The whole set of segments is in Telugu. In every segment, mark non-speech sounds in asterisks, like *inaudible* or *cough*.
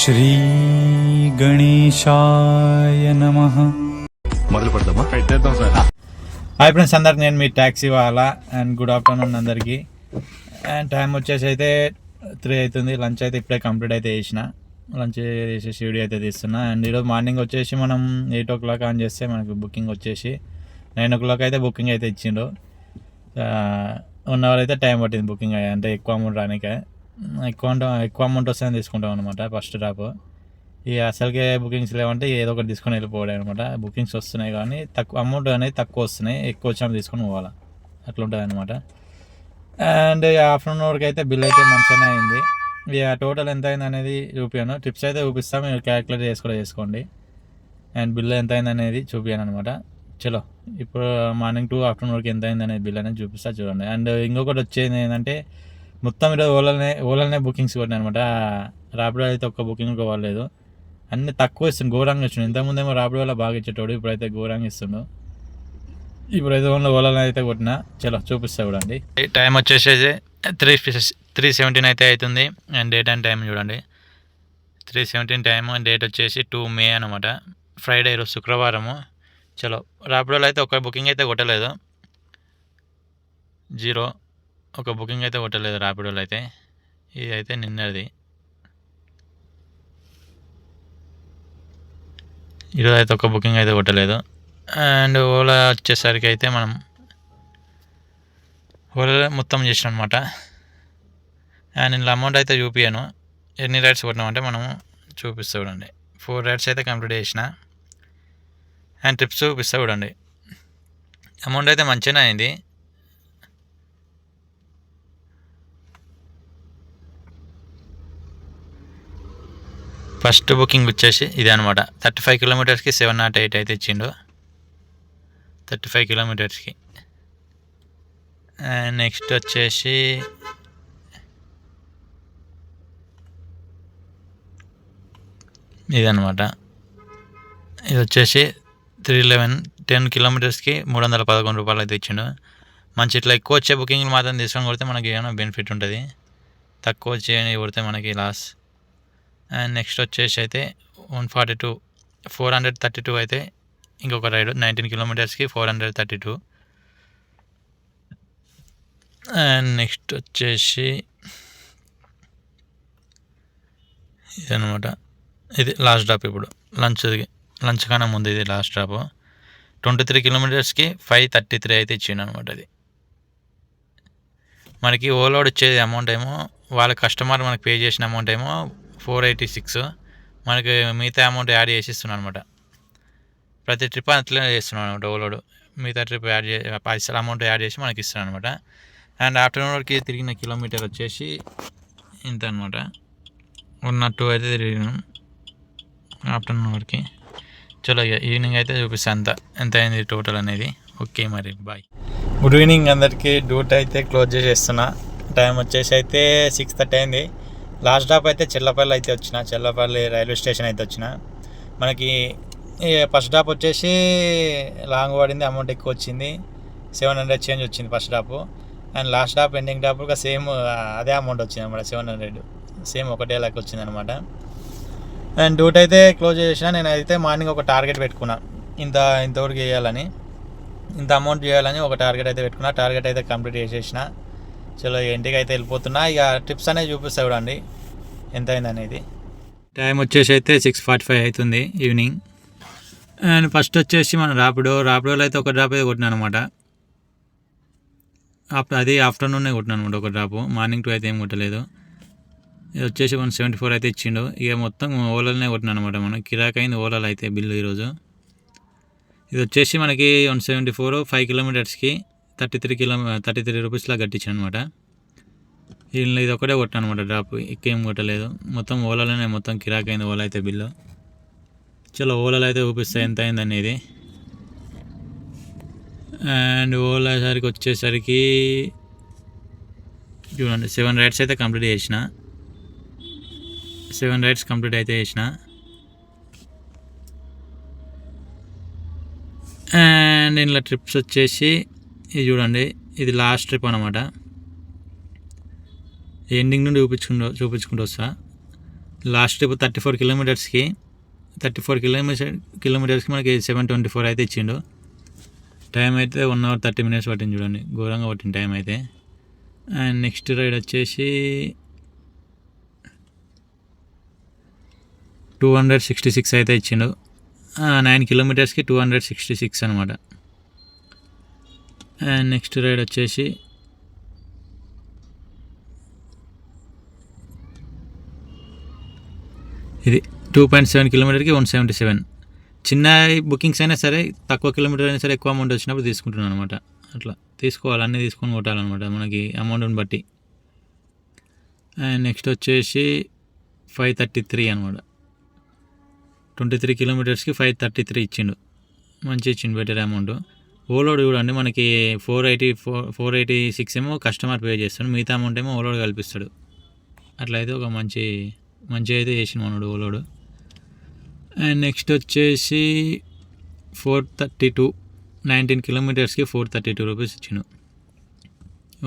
శ్రీగణేశాయ నమ. మొదలు పెడదామా? హాయ్ ఫ్రెండ్స్ అందరికి నేను మీ ట్యాక్సీ వాళ్ళ అండ్ గుడ్ ఆఫ్టర్నూన్ అందరికీ. అండ్ టైం వచ్చేసి అయితే త్రీ అవుతుంది. లంచ్ అయితే ఇప్పుడే కంప్లీట్ అయితే చేసిన. లంచ్ చేసేసి వీడియో అయితే తీస్తున్నా. అండ్ ఈరోజు మార్నింగ్ వచ్చేసి మనం ఎయిట్ ఓ క్లాక్ ఆన్ చేస్తే మనకు బుకింగ్ వచ్చేసి నైన్ ఓ క్లాక్ అయితే బుకింగ్ అయితే ఇచ్చిండు. వన్ అవర్ అయితే టైం పట్టింది బుకింగ్ అంటే ఎక్కువ అమౌంట్ రానికే. ఎక్కువ ఎక్కువ అమౌంట్ వస్తే తీసుకుంటాం అనమాట ఫస్ట్ డ్రాప్ ఈ అసలుకే బుకింగ్స్ లేవంటే ఏదో ఒకటి తీసుకొని వెళ్ళిపోవడం అనమాట బుకింగ్స్ వస్తున్నాయి కానీ తక్కువ అమౌంట్ అనేది తక్కువ వస్తున్నాయి ఎక్కువ వచ్చాము తీసుకొని పోవాలా. అట్లా ఉంటుంది అనమాట అండ్ ఆఫ్టర్నూన్ వరకు అయితే బిల్ అయితే మంచిగానే అయింది. ఇక టోటల్ ఎంత అయింది అనేది చూపించాను టిప్స్ అయితే చూపిస్తాం మీరు క్యాలిక్యులేట్ చేసి కూడా చేసుకోండి. అండ్ బిల్ ఎంత అయింది అనేది చూపించాను అనమాట చలో ఇప్పుడు మార్నింగ్ టు ఆఫ్టర్నూన్ వరకు ఎంత అయింది అనేది బిల్ అనేది చూపిస్తా చూడండి. అండ్ ఇంకొకటి వచ్చేది ఏంటంటే మొత్తం ఈరోజు ఓలానే ఓలానే బుకింగ్స్ కొట్టినాయి అనమాట రాపిడో అయితే ఒక్క బుకింగ్ పోవలేదు అన్ని తక్కువ ఇస్తుంది ఘోరంగా ఇచ్చిండు ఇంతకుముందు ఏమో రాపిడో వల్ల బాగా ఇచ్చేటోడు ఇప్పుడైతే ఘోరంగా ఇస్తుండు. ఇప్పుడైతే ఓన్లో ఓలాలో అయితే కొట్టిన. చలో చూపిస్తా చూడండి. టైం వచ్చేసి త్రీ త్రీ సెవెంటీన్ అయితే అవుతుంది అండ్ డేట్ అండ్ టైం చూడండి. త్రీ సెవెంటీన్ టైం డేట్ వచ్చేసి టూ మే అనమాట ఫ్రైడే ఈరోజు శుక్రవారము. చలో రాపిడోలో అయితే ఒక బుకింగ్ అయితే కొట్టలేదు. జీరో ఒక బుకింగ్ అయితే కొట్టలేదు రాపిడోలో అయితే. ఇది అయితే నిన్నది. ఈరోజు అయితే ఒక బుకింగ్ అయితే కొట్టలేదు. అండ్ ఓలా వచ్చేసరికి అయితే మనం ఓలా మొత్తం చేసిన అనమాట అండ్ ఇందులో అమౌంట్ అయితే చూపించాను ఎన్ని రైడ్స్ కొట్టినామంటే మనము చూపిస్తా చూడండి. ఫోర్ రైడ్స్ అయితే కంప్లీట్ చేసిన. అండ్ ట్రిప్స్ చూపిస్తా చూడండి. అమౌంట్ అయితే మంచిగానే అయింది. ఫస్ట్ బుకింగ్ వచ్చేసి ఇదే అనమాట థర్టీ ఫైవ్ కిలోమీటర్స్కి సెవెన్ నాట్ ఎయిట్ అయితే ఇచ్చిండు. థర్టీ ఫైవ్ కిలోమీటర్స్కి. అండ్ నెక్స్ట్ వచ్చేసి ఇదనమాట ఇది వచ్చేసి త్రీ లెవెన్ టెన్ కిలోమీటర్స్కి మూడు వందల పదకొండు రూపాయలు అయితే ఇచ్చిండు. మంచి ఇట్లా ఎక్కువ వచ్చే బుకింగ్లు మాత్రం తీసుకొని కొడితే మనకి ఏమైనా బెనిఫిట్ ఉంటుంది. తక్కువ వచ్చే కొడితే మనకి లాస్. అండ్ నెక్స్ట్ వచ్చేసి అయితే one forty two four hundred thirty two అయితే ఇంకొక ride nineteen కిలోమీటర్స్కి four hundred thirty two. And next వచ్చేసి ఇదనమాట ఇది లాస్ట్ డ్రాప్ ఇప్పుడు. లంచ్ లంచ్ కన్నా ముందు ఇది లాస్ట్ డ్రాప్. ట్వంటీ త్రీ కిలోమీటర్స్కి ఫైవ్ థర్టీ త్రీ అయితే ఇచ్చిండు అనమాట అది. మనకి ఓలోడ్ వచ్చేది అమౌంట్ ఏమో వాళ్ళ కస్టమర్ మనకి పే చేసిన అమౌంట్ ఏమో ఫోర్ ఎయిటీ సిక్స్ మనకి మిగతా అమౌంట్ యాడ్ చేసి ఇస్తున్నాను అనమాట ప్రతి ట్రిప్ అట్లనే చేస్తున్నాను అనమాట ఓలోడు మిగతా ట్రిప్ యాడ్ చే పైసలు అమౌంట్ యాడ్ చేసి మనకి ఇస్తున్నాను అనమాట అండ్ ఆఫ్టర్నూన్ వరకు తిరిగిన కిలోమీటర్ వచ్చేసి ఇంత అనమాట ఉన్న టూ అయితే తిరిగినాం. ఆఫ్టర్నూన్ వరకు. చలో ఇక ఈవినింగ్ అయితే చూపిస్తాను అంత. ఎంత అయింది టోటల్ అనేది? ఓకే మరి బాయ్ గుడ్ ఈవినింగ్ అందరికీ. డ్యూటీ అయితే క్లోజ్ చేసేస్తున్నా. టైం వచ్చేసి అయితే సిక్స్ థర్టీ అయింది. లాస్ట్ డ్రాప్ అయితే చెల్లపల్లి అయితే వచ్చిన చెల్లపల్లి రైల్వే స్టేషన్ అయితే వచ్చిన. మనకి ఫస్ట్ డ్రాప్ వచ్చేసి లాంగ్ పడింది అమౌంట్ ఎక్కువ వచ్చింది. సెవెన్ హండ్రెడ్ చేంజ్ వచ్చింది first drop and last drop ending drop కూడా సేమ్ అదే అమౌంట్ వచ్చింది అనమాట సెవెన్ హండ్రెడ్ సేమ్ ఒకటే లెక్క వచ్చింది అనమాట అండ్ డ్యూట్ అయితే క్లోజ్ చేసిన నేను అయితే మార్నింగ్ ఒక టార్గెట్ పెట్టుకున్నా. ఇంత ఇంతవరకు చేయాలని. ఇంత అమౌంట్ చేయాలని ఒక టార్గెట్ అయితే పెట్టుకున్నా టార్గెట్ అయితే కంప్లీట్ చేసేసిన. చలో ఇంటికి అయితే వెళ్ళిపోతున్నా. ఇక టిప్స్ అనేది చూపిస్తా చూడండి. ఎంత అయింది అనేది టైం వచ్చేసి అయితే సిక్స్ ఫార్టీ ఫైవ్ అవుతుంది ఈవినింగ్. అండ్ ఫస్ట్ వచ్చేసి మన రాపిడో. రాపిడోలో అయితే ఒక డ్రాప్ అయితే కొట్టినాను అనమాట అది ఆఫ్టర్నూనే కొట్టినాను అనమాట ఒక డ్రాప్. మార్నింగ్ టూ అయితే ఏం కొట్టలేదు. ఇది వచ్చేసి వన్ సెవెంటీ ఫోర్ అయితే ఇచ్చిండు. ఇక మొత్తం ఓలాలనే కొట్టినాను అనమాట మనం. కిరాక్ అయింది ఓలాలు అయితే బిల్లు ఈరోజు. ఇది వచ్చేసి మనకి one seventy four five కిలోమీటర్స్కి thirty three kilo thirty three రూపీస్లా కట్టించాను అనమాట వీళ్ళు ఇది ఒకటే కొట్టాను అనమాట డ్రాప్ ఎక్కువేం కొట్టలేదు. మొత్తం ఓలాలోనే మొత్తం కిరాక్ అయింది ఓలా అయితే బిల్లు. చాలా ఓలాలో అయితే చూపిస్తాయి ఎంత అయింది అనేది అండ్ ఓలా సరికి వచ్చేసరికి చూడండి సెవెన్ రైడ్స్ అయితే కంప్లీట్ చేసిన. సెవెన్ రైడ్స్ కంప్లీట్ అయితే చేసిన. అండ్ ఇంట్లో ట్రిప్స్ వచ్చేసి ఇది చూడండి ఇది లాస్ట్ ట్రిప్ అనమాట ఎండింగ్ నుండి చూపించుకుంటూ చూపించుకుంటూ వస్తా. లాస్ట్ ట్రిప్ థర్టీ ఫోర్ కిలోమీటర్స్కి థర్టీ ఫోర్ కిలోమీటర్ కిలోమీటర్స్కి మనకి సెవెన్ ట్వంటీ ఫోర్ అయితే ఇచ్చిండు. టైం అయితే వన్ అవర్ థర్టీ మినిట్స్ పట్టింది చూడండి ఘోరంగా పట్టింది టైం అయితే. అండ్ నెక్స్ట్ రైడ్ వచ్చేసి టూ హండ్రెడ్ సిక్స్టీ సిక్స్ అయితే ఇచ్చిండు. నైన్ కిలోమీటర్స్కి టూ హండ్రెడ్ సిక్స్టీ సిక్స్ అనమాట అండ్ నెక్స్ట్ రైడ్ వచ్చేసి ఇది టూ పాయింట్ సెవెన్ కిలోమీటర్కి వన్ సెవెంటీ సెవెన్ చిన్న బుకింగ్స్ అయినా సరే తక్కువ కిలోమీటర్ అయినా సరే ఎక్కువ అమౌంట్ వచ్చినప్పుడు తీసుకుంటున్నాను అనమాట అట్లా తీసుకోవాలి అన్నీ తీసుకొని కొట్టాలన్నమాట మనకి అమౌంట్ని బట్టి. అండ్ నెక్స్ట్ వచ్చేసి ఫైవ్ థర్టీ త్రీ అనమాట ట్వంటీ త్రీ కిలోమీటర్స్కి ఫైవ్ థర్టీ త్రీ ఇచ్చిండు. మంచి ఇచ్చిండు బెటర్ అమౌంట్ ఓలోడ్ చూడండి మనకి four eighty four four eighty six ఏమో కస్టమర్ పే చేస్తాడు మిగతా అమౌంట్ ఏమో ఓలోడ్ కల్పిస్తాడు. అట్లా అయితే ఒక మంచి మంచి అయితే చేసిన మనోడు ఓలోడు. అండ్ నెక్స్ట్ వచ్చేసి ఫోర్ థర్టీ టూ నైన్టీన్ కిలోమీటర్స్కి ఫోర్ థర్టీ టూ రూపీస్ ఇచ్చిండు.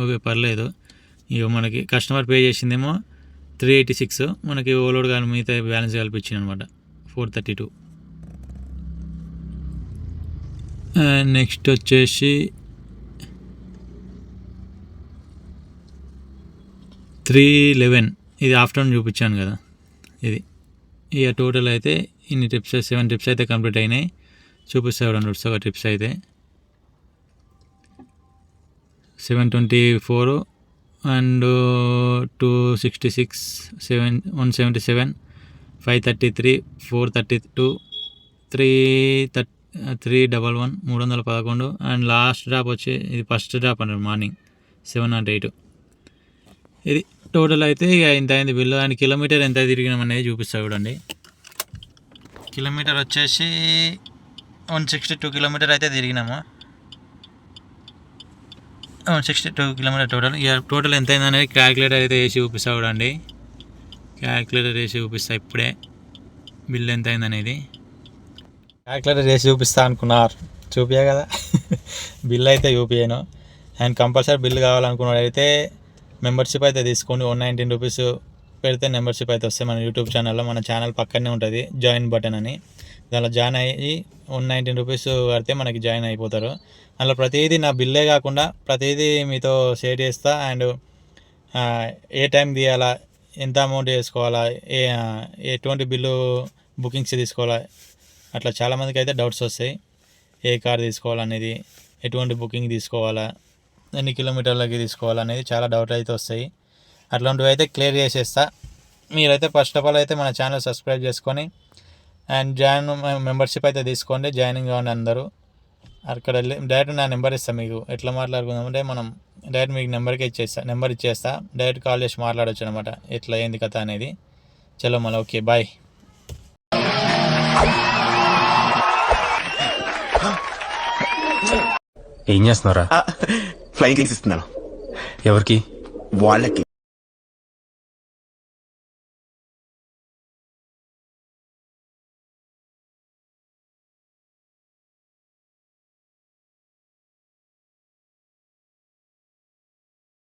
ఓకే పర్లేదు. ఇక మనకి కస్టమర్ పే చేసిందేమో త్రీ ఎయిటీ సిక్స్ మనకి ఓలోడ్ కానీ మిగతా బ్యాలెన్స్ కల్పించింది అనమాట ఫోర్ థర్టీ టూ. నెక్స్ట్ వచ్చేసి త్రీ లెవెన్ ఇది ఆఫ్టర్నూన్ చూపించాను కదా. ఇది. ఇక టోటల్ అయితే ఇన్ని ట్రిప్స్ సెవెన్ ట్రిప్స్ అయితే కంప్లీట్ అయినాయి. చూపిస్తాడు రెండు ఒక ట్రిప్స్ అయితే. Seven twenty four and two sixty six seven one seventy seven five thirty three four thirty two three thirty three double one మూడు వందల పదకొండు అండ్ లాస్ట్ డ్రాప్ వచ్చి ఇది ఫస్ట్ డ్రాప్ అన్నారు మార్నింగ్ సెవెన్ నాట్ ఎయిట్. ఇది టోటల్ అయితే ఇక ఇంత అయింది బిల్లు అండ్ కిలోమీటర్ ఎంత తిరిగినామనేది చూపిస్తా చూడండి. కిలోమీటర్ వచ్చేసి వన్ సిక్స్టీ టూ కిలోమీటర్ అయితే తిరిగినాము. One sixty two kilometre total. ఇక టోటల్ ఎంత అయింది అనేది క్యాలిక్యులేటర్ అయితే వేసి చూపిస్తా చూడండి. క్యాలిక్యులేటర్ వేసి చూపిస్తా ఇప్పుడే. బిల్ ఎంత అయింది అనేది క్యాలిక్యులేటర్ చేసి చూపిస్తా అనుకున్నారు. చూపియా కదా? *laughs* బిల్ అయితే చూపియాను అండ్ కంపల్సరీ బిల్ కావాలనుకున్నాడు అయితే మెంబర్షిప్ అయితే తీసుకోండి. వన్ నైన్టీన్ రూపీస్ పెడితే మెంబర్షిప్ అయితే వస్తే మన యూట్యూబ్ ఛానల్లో. మన ఛానల్ పక్కనే ఉంటుంది జాయిన్ బటన్ అని. దానిలో జాయిన్ అయ్యి వన్ నైన్టీన్ రూపీస్ కడితే మనకి జాయిన్ అయిపోతారు. అందులో ప్రతిదీ నా బిల్లే కాకుండా ప్రతిదీ మీతో షేర్ చేస్తా. అండ్ ఏ టైం తీయాలా ఎంత అమౌంట్ వేసుకోవాలా ఏ ఎటువంటి బిల్లు బుకింగ్స్ తీసుకోవాలా అట్లా చాలామందికి అయితే డౌట్స్ వస్తాయి. ఏ కార్ తీసుకోవాలనేది ఎటువంటి బుకింగ్ తీసుకోవాలా ఎన్ని కిలోమీటర్లకి తీసుకోవాలనేది చాలా డౌట్ అయితే వస్తాయి. అట్లాంటివి అయితే క్లియర్ చేసేస్తా. మీరైతే ఫస్ట్ ఆఫ్ ఆల్ అయితే మన ఛానల్ సబ్స్క్రైబ్ చేసుకొని అండ్ జాయిన్ మెంబర్షిప్ అయితే తీసుకోండి. జాయినింగ్ కావండి అందరూ. అక్కడ వెళ్ళి డైరెక్ట్ నా నెంబర్ ఇస్తాను మీకు. ఎట్లా మాట్లాడుకుందామంటే మనం డైరెక్ట్ మీకు నెంబర్కి ఇచ్చేస్తా నెంబర్ ఇచ్చేస్తా. డైరెక్ట్ కాల్ చేసి మాట్లాడొచ్చు అనమాట ఎట్లా ఏంది కథ అనేది. చలో మళ్ళీ ఓకే బాయ్. ఏం చేస్తున్నారా ఫ్లైట్ ఇస్తున్నాను. ఎవరికి? వాళ్ళకి.